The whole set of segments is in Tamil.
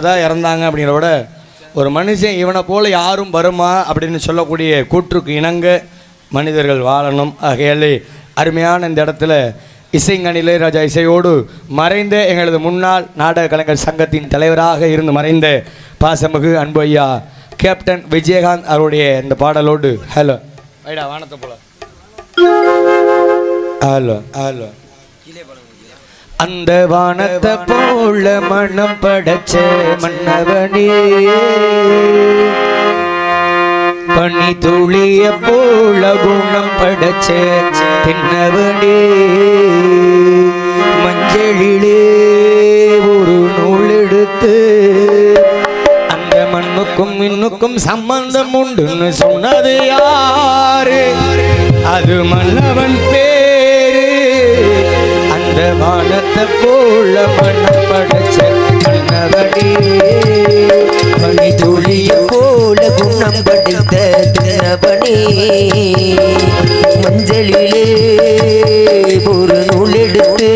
தான் இறந்தாங்க அப்படிங்கிற விட ஒரு மனுஷன் இவனை போல யாரும் வருமா அப்படின்னு சொல்லக்கூடிய கூற்றுக்கு இணங்க மனிதர்கள் வாழணும். ஆகையாலே அருமையான இந்த இடத்துல இசைஞானி இளையராஜா இசையோடு மறைந்த எங்களது முன்னாள் நாடக கலைஞர் சங்கத்தின் தலைவராக இருந்து மறைந்த பாசமிகு அன்பு ஐயா கேப்டன் விஜயகாந்த் அவருடைய இந்த பாடலோடு ஹலோ. ஐடா வானத்தை போல. Hello hello. அந்த வானத்தை போல மனம் படைச்ச மன்னவனே. பனி துளிய போல குணம் படைச்ச தின்னவனே. மஞ்சளிலே ஒரு நூல் எடுத்து அந்த மண்ணுக்கும் மின்னுக்கும் சம்பந்தம் உண்டுன்னு சொன்னது யாரு? அது மன்னவன் பேர். வானத்தை போல மண்ணம் படைச்ச மன்னவனே மணி துளிய போல குணம் படித்த தின்னவனே. மஞ்சளிலே ஒரு நூல் எடுத்து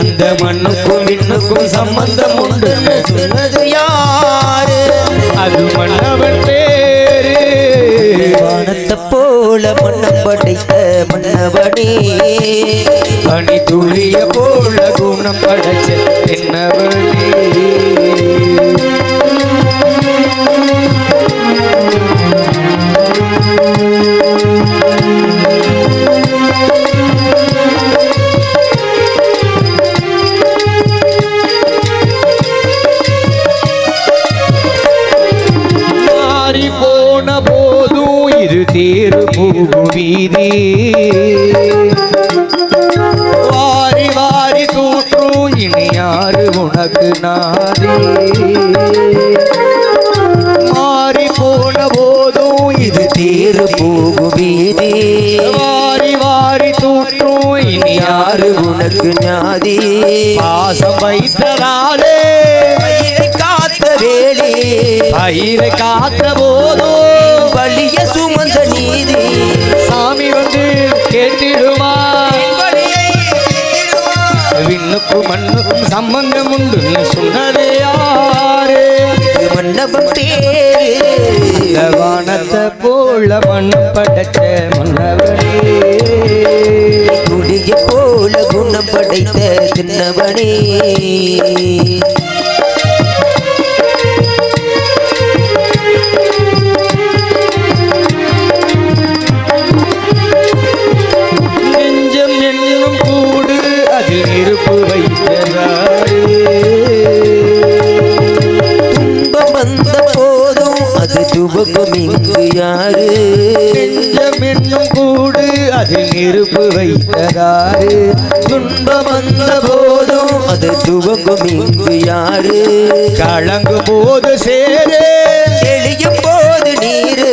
அந்த மண்ணுக்கும் விண்ணுக்கும் சம்பந்தம் உண்டுன்னு சொன்னது யாரு? அது மன்னவன் பேரு. வானத்தை போல மன்னம் படைத்த படைத்தவனே அணி துளிய போல குணம் படைச்ச வீதி வாரி வாரி தூற்றும் இனி யாரு உனக்கு நாரி மாறி போன போதும் இது தேரு போகும் வீதி. வாரி வாரி தூற்றும் இனி யாரு உனக்கு ஞாதி பாசம் வைத்ததாலே பயிரை காத்த போதும் வலிய சுமந்த நீதி. சாமி வந்து கேட்டிடுமா? விண்ணுக்கும் மண்ணுக்கும் சம்பந்தம் உண்டுன்னு சொன்னது யாரு? மன்னவன் பேரு. வானத்தை போல மண் படைச்ச மன்னவனே. போல குணம் படைத்த தின்னவனே யாரு நெஞ்சம் என்னும் கூடு அதில் இருப்பு வைத்ததாரு துன்பம் வந்த போதும் அது துவக்கும் இங்கு யாரு கலங்கு போது சேரே எளியும் போது நீரு.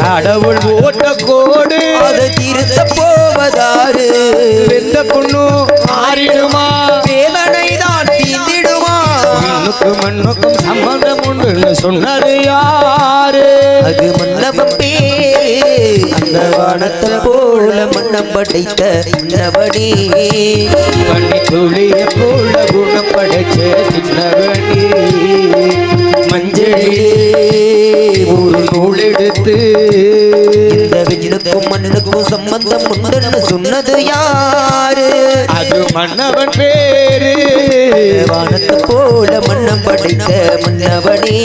கடவுள் ஓட்ட கோடு. அதை திருத்த போவதாரு வெந்த பொண்ணு மாறிடுமா? வேதனை தான் தீந்திடுமா மண்ணுக்கும் சம்பந்தம் உண்டுன்னு சொன்னது யாரு? அது மன்னவன் பேரு. அந்த வானத்தில் போல மன்னம் படைத்த மன்னவனே பண்ணி துளிய போல குணம் படைச்ச சின்னவனி. மஞ்சளிலே விண்ணுக்கும் மண்ணுக்கும் சம்பந்தம் உண்டுன்னு சொன்னது யாரு? அது மன்னவன் பேரு. வானத்தை போல மன்னம் படைத்த மன்னவனே.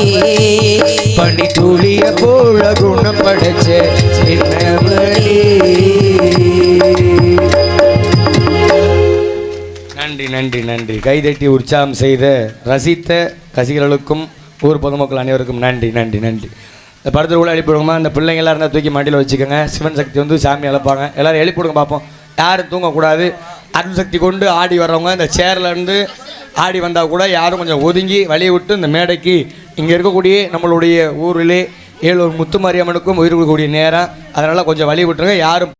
பனி துளிய போல குணம் படைச்ச சின்னவனி. நன்றி நன்றி நன்றி. கைதட்டி உற்சாகம் செய்த ரசித்த ரசிகர்களுக்கும் ஊர் பொதுமக்கள் அனைவருக்கும் நன்றி நன்றி நன்றி. இந்த படத்தில் கூட எழுப்பிவிடுங்கம்மா இந்த பிள்ளைங்களாம் இருந்தால் தூக்கி மண்டியில் வச்சுக்கோங்க. சிவன் சக்தி வந்து சாமி இழப்பாங்க எல்லோரும் எழுப்பிவிடுங்க பார்ப்போம் யாரும் தூங்கக்கூடாது. அருள் சக்தி கொண்டு ஆடி வர்றவங்க இந்த சேர்லேருந்து ஆடி வந்தால் கூட யாரும் கொஞ்சம் ஒதுங்கி வழியை விட்டு இந்த மேடைக்கு இங்கே இருக்கக்கூடிய நம்மளுடைய ஊரிலே ஏழூர் முத்துமாரியம்மனுக்கும் உயிர் கொடுக்கக்கூடிய நேரம். அதனால் கொஞ்சம் வழி விட்டுருங்க. யாரும்